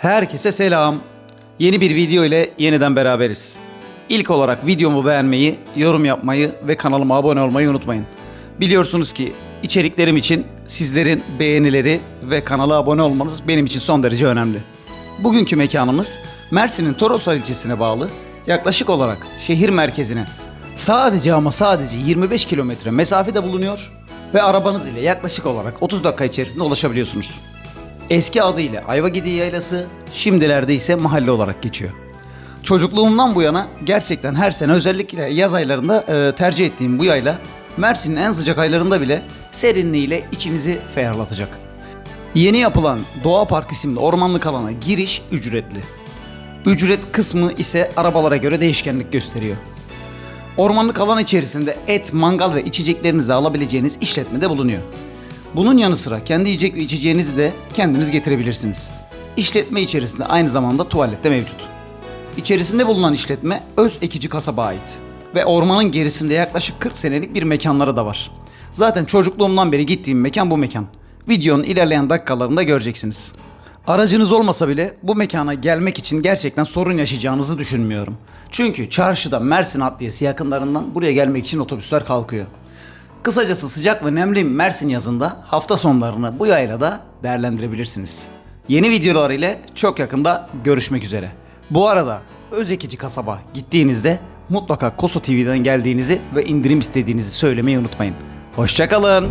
Herkese selam. Yeni bir video ile yeniden beraberiz. İlk olarak videomu beğenmeyi, yorum yapmayı ve kanalıma abone olmayı unutmayın. Biliyorsunuz ki içeriklerim için sizlerin beğenileri ve kanala abone olmanız benim için son derece önemli. Bugünkü mekanımız Mersin'in Toroslar ilçesine bağlı yaklaşık olarak şehir merkezine sadece ama sadece 25 kilometre mesafede bulunuyor ve arabanız ile yaklaşık olarak 30 dakika içerisinde ulaşabiliyorsunuz. Eski adıyla Ayvagidi Yaylası, şimdilerde ise mahalle olarak geçiyor. Çocukluğumdan bu yana gerçekten her sene özellikle yaz aylarında e, tercih ettiğim bu yayla Mersin'in en sıcak aylarında bile serinliğiyle içinizi ferahlatacak. Yeni yapılan Doğa Park isimli ormanlık alana giriş ücretli. Ücret kısmı ise arabalara göre değişkenlik gösteriyor. Ormanlık alan içerisinde et, mangal ve içeceklerinizi alabileceğiniz işletmede bulunuyor. Bunun yanı sıra kendi yiyecek ve içeceğinizi de kendiniz getirebilirsiniz. İşletme içerisinde aynı zamanda tuvalet de mevcut. İçerisinde bulunan işletme öz ekici kasaba ait. Ve ormanın gerisinde yaklaşık 40 senelik bir mekanları da var. Zaten çocukluğumdan beri gittiğim mekan bu mekan. Videonun ilerleyen dakikalarında göreceksiniz. Aracınız olmasa bile bu mekana gelmek için gerçekten sorun yaşayacağınızı düşünmüyorum. Çünkü çarşıda Mersin Adliyesi yakınlarından buraya gelmek için otobüsler kalkıyor. Kısacası sıcak ve nemli Mersin yazında hafta sonlarını bu yaylada değerlendirebilirsiniz. Yeni videolar ile çok yakında görüşmek üzere. Bu arada Özekici kasaba gittiğinizde mutlaka Koso TV'den geldiğinizi ve indirim istediğinizi söylemeyi unutmayın. Hoşçakalın.